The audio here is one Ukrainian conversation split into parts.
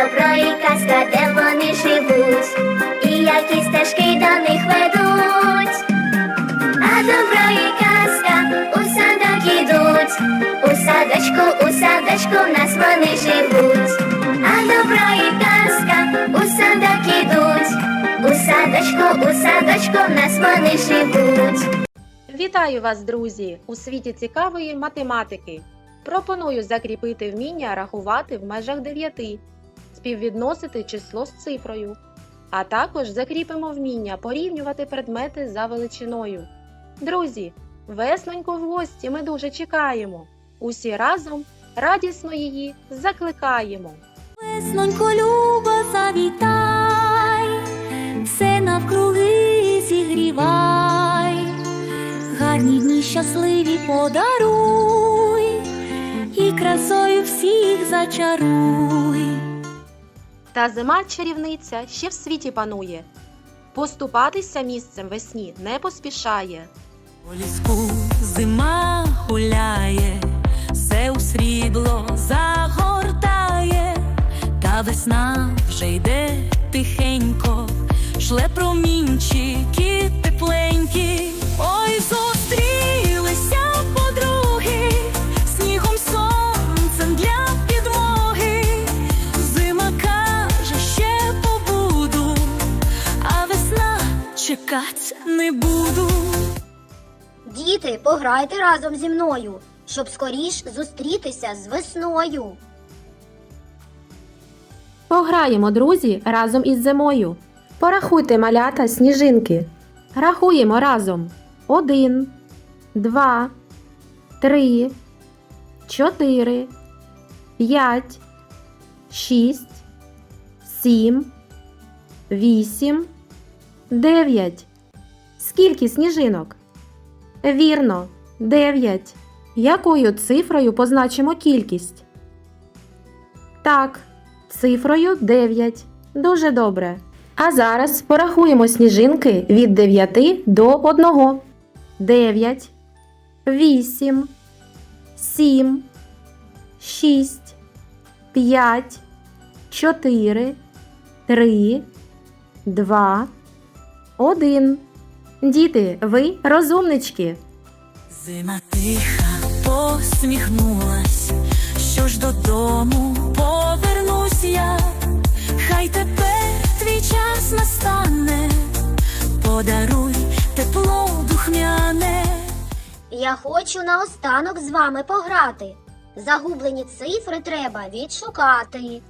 добро і казка, де вони живуть, і які стежки до них ведуть. А добро і казка у садок ідуть, у садочку, у садочку в нас вони живуть. А добро і казка у садок ідуть, у садочку, у садочку в нас вони живуть. Вітаю вас, друзі! У світі цікавої математики. Пропоную закріпити вміння рахувати в межах 9, співвідносити число з цифрою, а також закріпимо вміння порівнювати предмети за величиною. Друзі, весноньку в гості ми дуже чекаємо. Усі разом радісно її закликаємо. Веснонько люба, завітай, все навкруги зігрівай, гарні дні щасливі подаруй, і красою всіх зачаруй. Та зима чарівниця ще в світі панує. Поступатися місцем весні не поспішає. По ліску зима гуляє, все у срібло загортає, та весна вже йде тихенько, шле промінчики тепленькі. Чекать не буду. Діти, пограйте разом зі мною, щоб скоріш зустрітися з весною. Пограємо, друзі, разом із зимою. Порахуйте малята сніжинки. Рахуємо разом. Один, два, три, чотири, п'ять, шість, сім, вісім, дев'ять. Скільки сніжинок? Вірно, дев'ять. Якою цифрою позначимо кількість? Так, цифрою 9. Дуже добре. А зараз порахуємо сніжинки від 9 до 1. 9, 8, 7, 6, 5, 4, 3, 2, 1. Діти, ви розумнички. Зима тиха посміхнулась, що ж додому повернусь я, хай тепер твій час настане, подаруй тепло духмяне. Я хочу наостанок з вами пограти. Загублені цифри треба відшукати.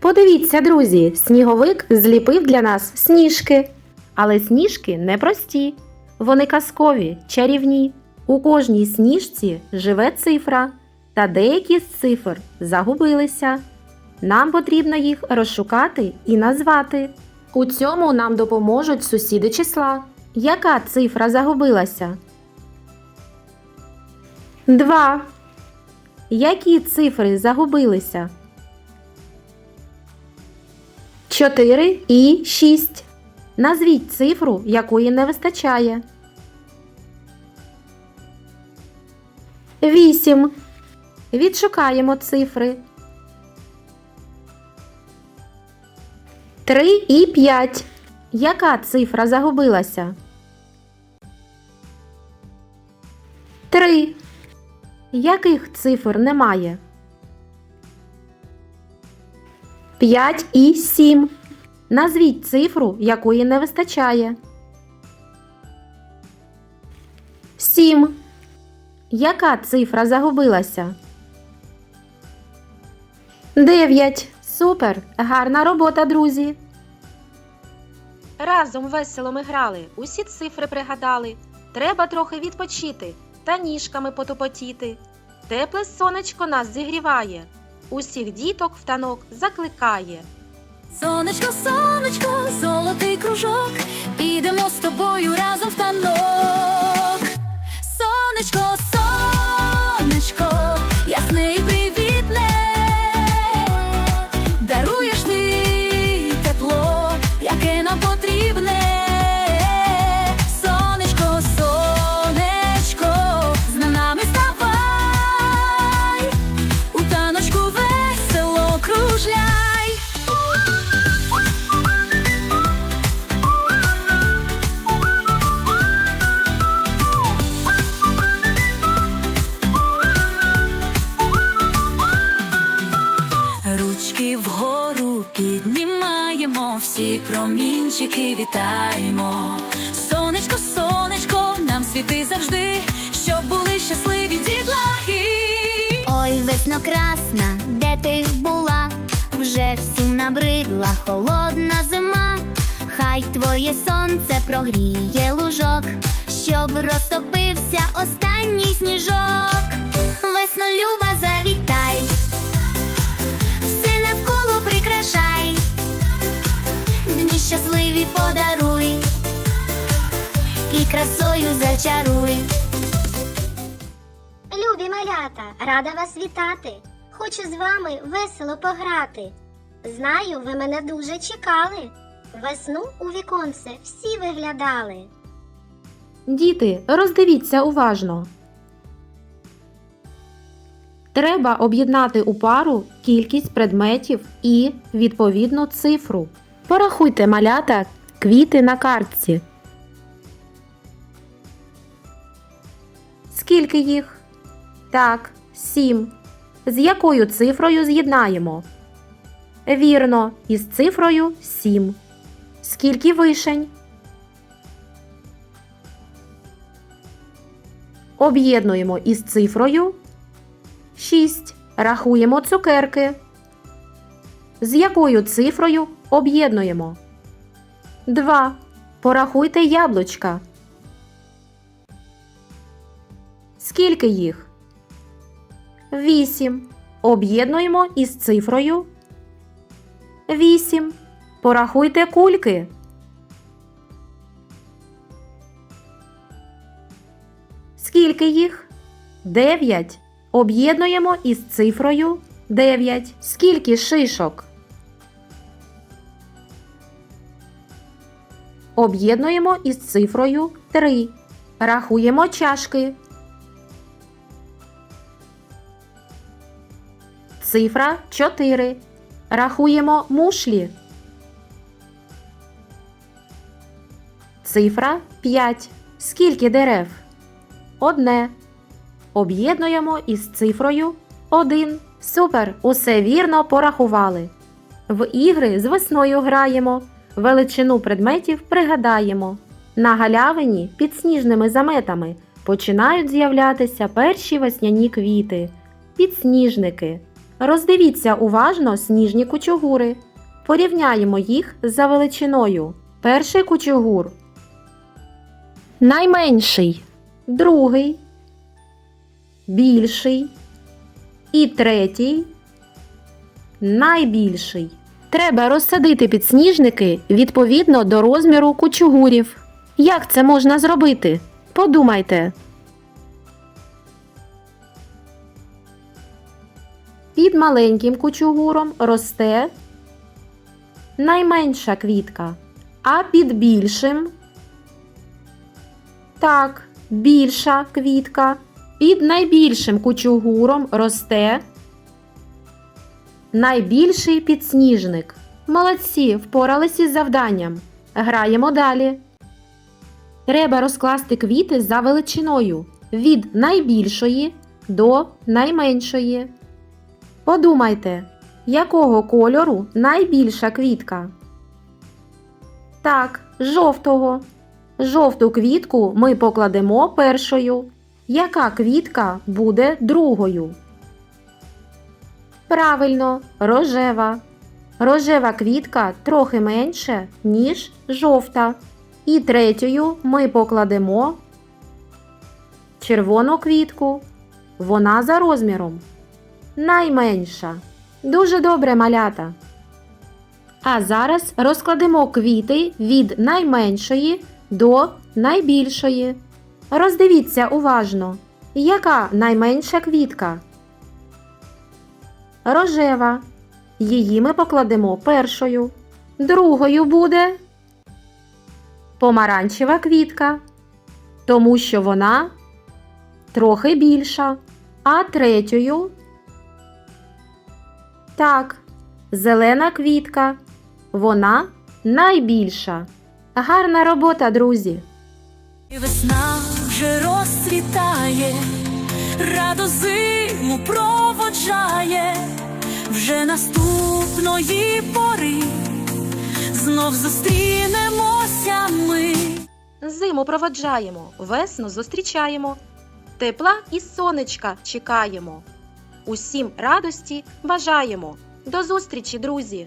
Подивіться, друзі, сніговик зліпив для нас сніжки. Але сніжки не прості. Вони казкові, чарівні. У кожній сніжці живе цифра, та деякі з цифр загубилися. Нам потрібно їх розшукати і назвати. У цьому нам допоможуть сусіди числа. Яка цифра загубилася? Два. Які цифри загубилися? 4 і 6. Назвіть цифру, якої не вистачає. 8. Відшукаємо цифри. 3 і 5. Яка цифра загубилася? 3. Яких цифр немає? 5 і 7. Назвіть цифру, якої не вистачає. 7. Яка цифра загубилася? 9. Супер! Гарна робота, друзі. Разом весело ми грали, усі цифри пригадали. Треба трохи відпочити та ніжками потопотіти. Тепле сонечко нас зігріває. Усіх діток в танок закликає. Сонечко, сонечко, золотий кружок, підемо з тобою разом в танок. Сонечко, промінчики вітаємо. Сонечко, сонечко, нам світи завжди, щоб були щасливі дітлахи. Ой, весно красна, де ти була? Вже всім набридла холодна зима. Хай твоє сонце прогріє лужок, щоб розтопився останній сніжок. Красою зачаруй. Любі малята, рада вас вітати. Хочу з вами весело пограти. Знаю, ви мене дуже чекали. Весну у віконце всі виглядали. Діти, роздивіться уважно. Треба об'єднати у пару кількість предметів і відповідну цифру. Порахуйте малята квіти на картці. Скільки їх? Так, сім. З якою цифрою з'єднаємо? Вірно, із цифрою сім. Скільки вишень? Об'єднуємо із цифрою 6. Рахуємо цукерки. З якою цифрою об'єднуємо? 2. Порахуйте яблучка. Скільки їх? 8. Об'єднуємо із цифрою 8. Порахуйте кульки. Скільки їх? 9. Об'єднуємо із цифрою 9. Скільки шишок? Об'єднуємо із цифрою 3. Рахуємо чашки. Цифра 4. Рахуємо мушлі. Цифра 5. Скільки дерев? Одне. Об'єднуємо із цифрою 1. Супер! Усе вірно порахували. В ігри з весною граємо. Величину предметів пригадаємо. На галявині під сніжними заметами починають з'являтися перші весняні квіти підсніжники. Роздивіться уважно сніжні кучугури. Порівняємо їх за величиною. Перший кучугур. Найменший. Другий. Більший. І третій. Найбільший. Треба розсадити підсніжники відповідно до розміру кучугурів. Як це можна зробити? Подумайте. Під маленьким кучугуром росте найменша квітка, а під більшим так, більша квітка. Під найбільшим кучугуром росте найбільший підсніжник. Молодці, впоралися із завданням. Граємо далі. Треба розкласти квіти за величиною від найбільшої до найменшої. Подумайте, якого кольору найбільша квітка? Так, жовтого. Жовту квітку ми покладемо першою. Яка квітка буде другою? Правильно, рожева. Рожева квітка трохи менше, ніж жовта. І третьою ми покладемо червону квітку. Вона за розміром. Найменша. Дуже добре малята. А зараз розкладемо квіти від найменшої до найбільшої. Роздивіться уважно, яка найменша квітка? Рожева. Її ми покладемо першою. Другою буде помаранчева квітка, тому що вона трохи більша. А третьою так, зелена квітка. Вона найбільша. Гарна робота, друзі! І Весна вже розцвітає, радо зиму проводжає, вже наступної пори знов зустрінемося ми. Зиму проводжаємо, весну зустрічаємо. Тепла і сонечка чекаємо. Усім радості бажаємо. До зустрічі, друзі!